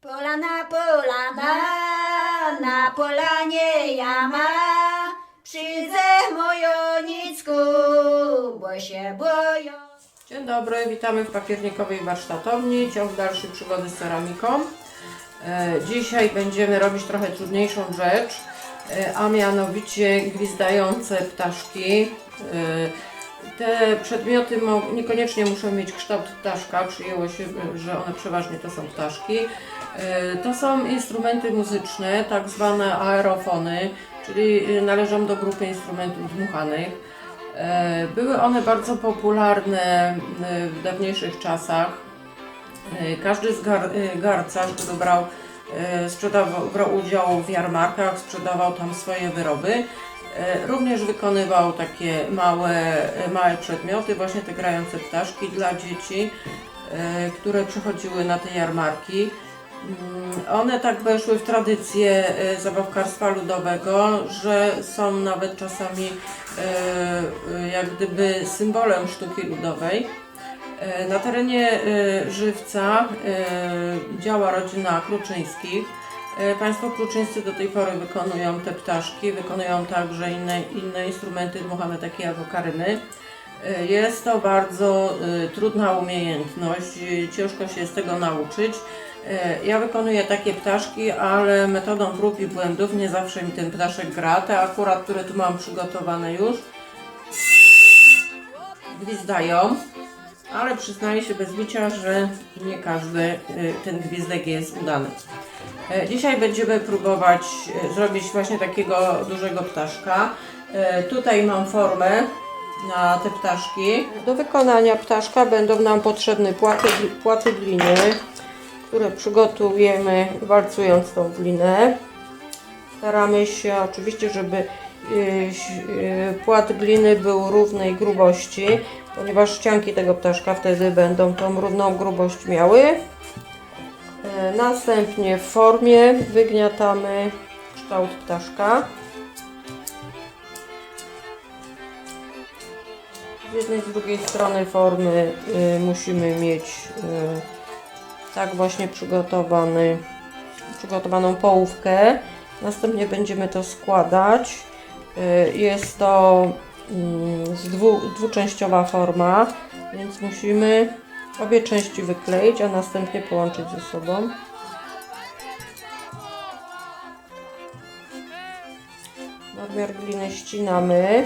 Polana, polana, na polanie jama. Przyjdę mojonicku, bo się boją. Dzień dobry, witamy w papiernikowej warsztatowni. Ciąg dalszy przygody z ceramiką. E, Dzisiaj będziemy robić trochę trudniejszą rzecz, e, a mianowicie gwizdające ptaszki. Te przedmioty niekoniecznie muszą mieć kształt ptaszka, przyjęło się, że one przeważnie to są ptaszki. E, To są instrumenty muzyczne, tak zwane aerofony, czyli e, należą do grupy instrumentów dmuchanych. E, Były one bardzo popularne w dawniejszych czasach. Każdy z gar, garcarz, który brał, sprzedawał, brał udział w jarmarkach, sprzedawał tam swoje wyroby. E, Również wykonywał takie małe, e, małe przedmioty, właśnie te grające ptaszki dla dzieci, e, które przychodziły na te jarmarki. Mm, One tak weszły w tradycję e, zabawkarstwa ludowego, że są nawet czasami e, e, jak gdyby symbolem sztuki ludowej. E, Na terenie e, Żywca e, działa rodzina Kluczyńskich. E, Państwo Kluczyńscy do tej pory wykonują te ptaszki, wykonują także inne, inne instrumenty dmuchane takie jak okaryny. Jest to bardzo trudna umiejętność, ciężko się z tego nauczyć. Ja wykonuję takie ptaszki, ale metodą prób i błędów nie zawsze mi ten ptaszek gra. Te akurat, które tu mam przygotowane już, gwizdają, ale przyznaję się bez bicia, że nie każdy y, ten gwizdek jest udany. E, Dzisiaj będziemy próbować e, zrobić właśnie takiego dużego ptaszka. E, Tutaj mam formę na te ptaszki. Do wykonania ptaszka będą nam potrzebne płaty, płaty gliny, które przygotujemy walcując tą glinę. Staramy się oczywiście, żeby płat gliny był równej grubości, ponieważ ścianki tego ptaszka wtedy będą tą równą grubość miały. E, Następnie w formie wygniatamy kształt ptaszka. Z jednej z drugiej strony formy y, musimy mieć y, tak właśnie przygotowany, przygotowaną połówkę. Następnie będziemy to składać. Y, Jest to mm, dwu, dwuczęściowa forma, więc musimy obie części wykleić, a następnie połączyć ze sobą. Nadmiar gliny ścinamy.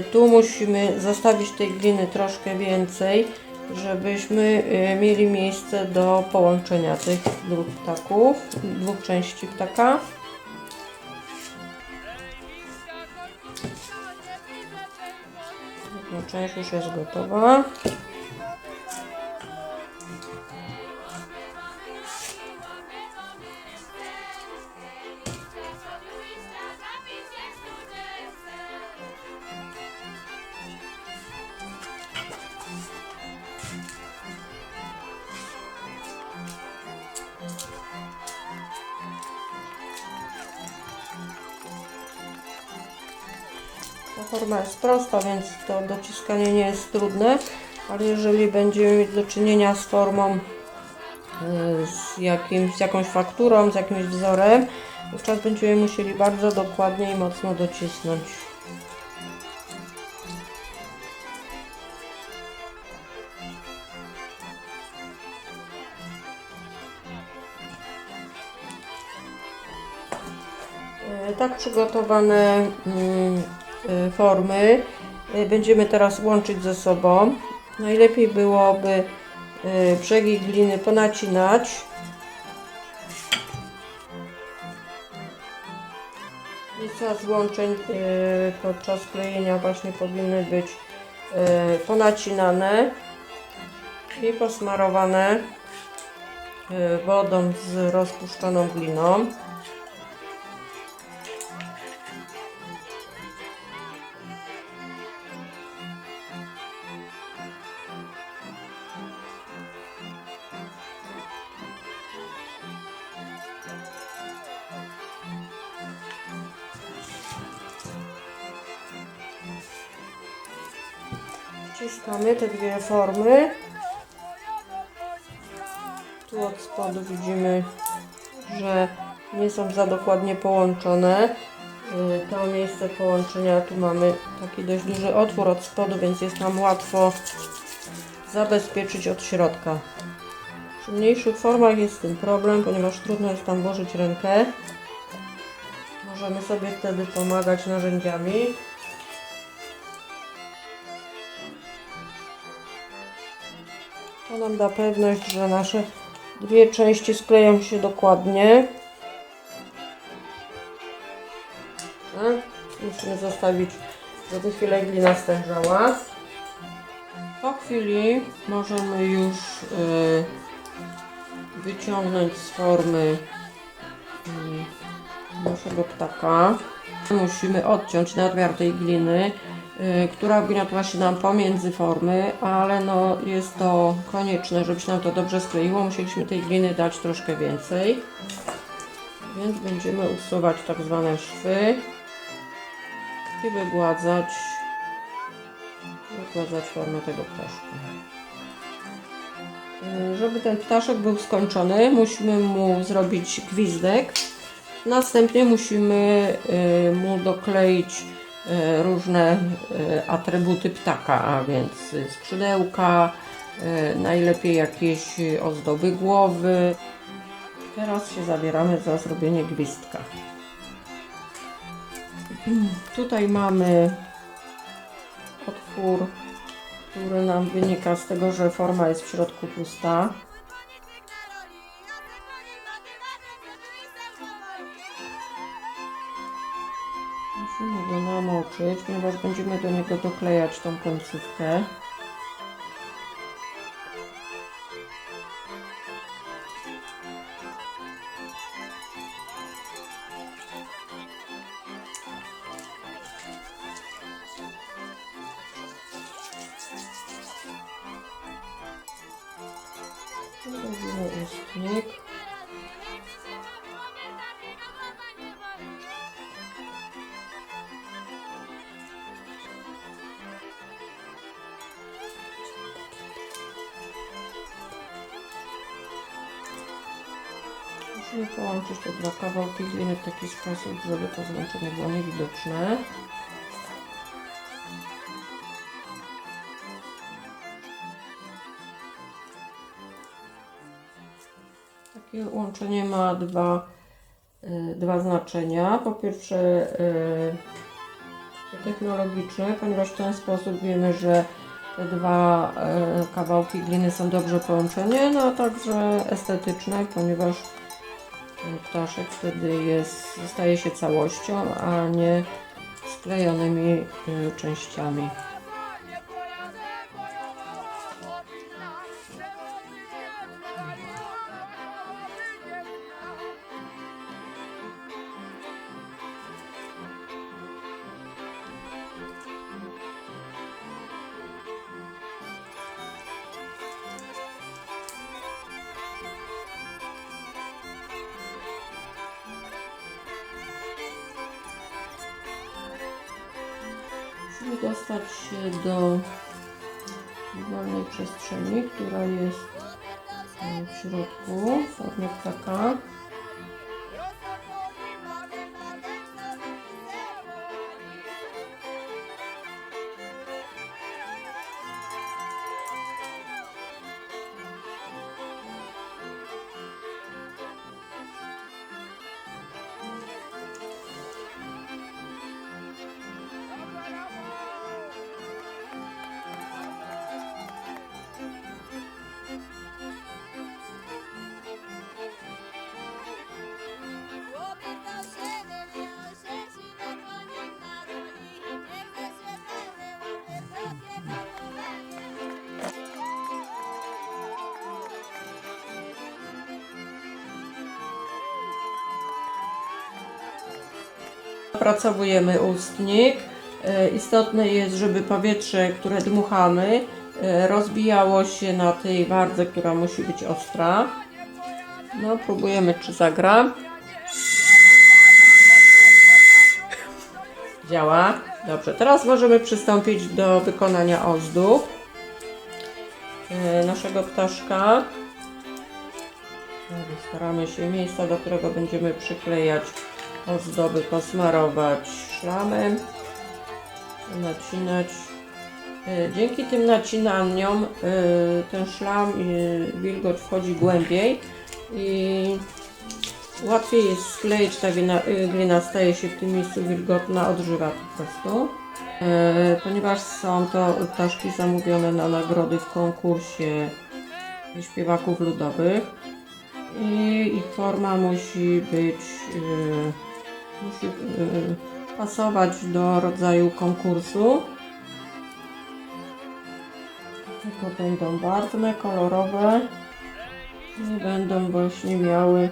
Y, Tu musimy zostawić tej gliny troszkę więcej, żebyśmy y, mieli miejsce do połączenia tych dwóch ptaków, dwóch części ptaka. Część już jest gotowa. Forma jest prosta, więc to dociskanie nie jest trudne, ale jeżeli będziemy mieć do czynienia z formą y, z, jakimś, z jakąś fakturą, z jakimś wzorem, wówczas będziemy musieli bardzo dokładnie i mocno docisnąć. E, Tak przygotowane mm, formy e, będziemy teraz łączyć ze sobą. Najlepiej byłoby e, brzegi gliny ponacinać. Miejsca złączeń podczas klejenia właśnie powinny być ponacinane i posmarowane wodą z rozpuszczoną gliną. Wciskamy te dwie formy. Tu od spodu widzimy, że nie są za dokładnie połączone. Y, To miejsce połączenia, tu mamy taki dość duży otwór od spodu, więc jest nam łatwo zabezpieczyć od środka. Przy mniejszych formach jest z tym problem, ponieważ trudno jest tam włożyć rękę. Możemy sobie wtedy pomagać narzędziami. To nam da pewność, że nasze dwie części skleją się dokładnie. A, Musimy zostawić, żeby chwilę glina stężała. Po chwili możemy już y, wyciągnąć z formy y, naszego ptaka. Musimy odciąć nadmiar tej gliny, która wgniotła się nam pomiędzy formy, ale no jest to konieczne, żeby się nam to dobrze skleiło. Musieliśmy tej gliny dać troszkę więcej. Więc będziemy usuwać tak zwane szwy i wygładzać, wygładzać formę tego ptaszka. Y, Żeby ten ptaszek był skończony, musimy mu zrobić gwizdek. Następnie musimy y, mu dokleić y, różne y, atrybuty ptaka, a więc skrzydełka, y, najlepiej jakieś ozdoby głowy. Teraz się zabieramy za zrobienie gwizdka. Tutaj mamy otwór, który nam wynika z tego, że forma jest w środku pusta. Go namoczyć, ponieważ będziemy do niego doklejać tą końcówkę. Musimy połączyć te dwa kawałki gliny w taki sposób, żeby to złączenie było niewidoczne. Takie łączenie ma dwa, y, dwa znaczenia. Po pierwsze y, technologiczne, ponieważ w ten sposób wiemy, że te dwa y, kawałki gliny są dobrze połączone, no a także estetyczne, ponieważ ptaszek wtedy jest, staje się całością, a nie sklejonymi y, częściami. Musimy dostać się do wolnej przestrzeni, która jest e, w środku formie ptaka. Opracowujemy ustnik. E, Istotne jest, żeby powietrze, które dmuchamy, e, rozbijało się na tej wardze, która musi być ostra. No, próbujemy, czy zagra. Działa. Dobrze, teraz możemy przystąpić do wykonania ozdób e, naszego ptaszka. Staramy się miejsca, do którego będziemy przyklejać ozdoby, posmarować szlamem, nacinać. E, Dzięki tym nacinaniom e, ten szlam, e, wilgoć wchodzi głębiej i łatwiej jest skleić, ta glina, glina staje się w tym miejscu wilgotna, odżywa po prostu. Ponieważ są to ptaszki zamówione na nagrody w konkursie śpiewaków ludowych i ich forma musi być, musi e, pasować do rodzaju konkursu. Tylko będą barwne, kolorowe. Nie będą właśnie miały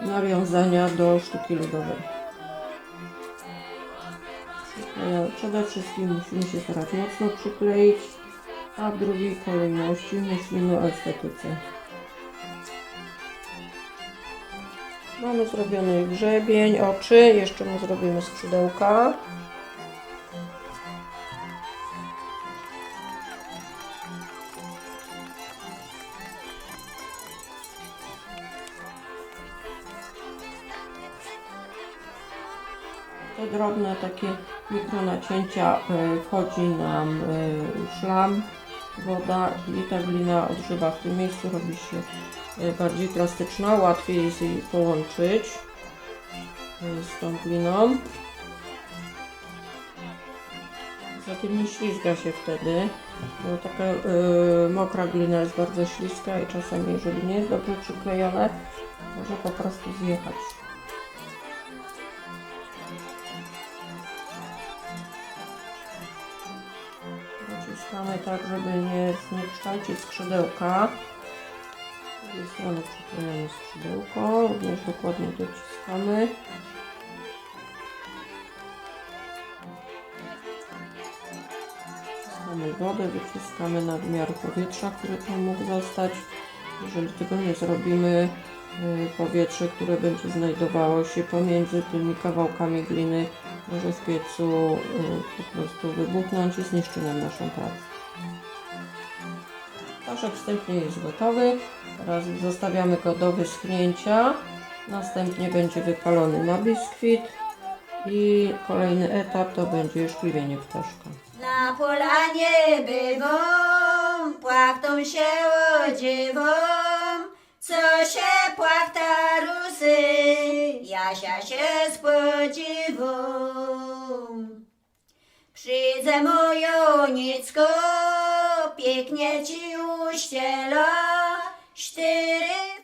e, nawiązania do sztuki ludowej. Przede wszystkim musimy się starać mocno przykleić, a w drugiej kolejności myślimy o estetyce. Mamy zrobiony grzebień, oczy, jeszcze mu zrobimy skrzydełka. Te drobne takie mikronacięcia e, wchodzi nam e, szlam, woda i ta glina odżywa w tym miejscu, robi się bardziej plastyczna, łatwiej jest jej połączyć e, z tą gliną. Zatem nie ślizga się wtedy, bo taka e, mokra glina jest bardzo śliska i czasami jeżeli nie jest dobrze przyklejone, może po prostu zjechać. Naciskamy tak, żeby nie zniekształcić skrzydełka. Drugiej strony przyklejamy skrzydełko, również dokładnie dociskamy. Wciskamy wodę, wyciskamy nadmiar powietrza, który tam mógł zostać. Jeżeli tego nie zrobimy, y, powietrze, które będzie znajdowało się pomiędzy tymi kawałkami gliny, może w piecu y, po prostu wybuchnąć i zniszczy nam naszą pracę. Ptaszek wstępnie jest gotowy. Teraz zostawiamy go do wyschnięcia. Następnie będzie wypalony na biskwit. I kolejny etap to będzie już kliwienie ptaszka. Na polanie bywą, płachtą się odziewą, co się płachta rusy, Jasia się spodziewą. Przyjdę moją nicko, pięknie ci uściela, Cztery.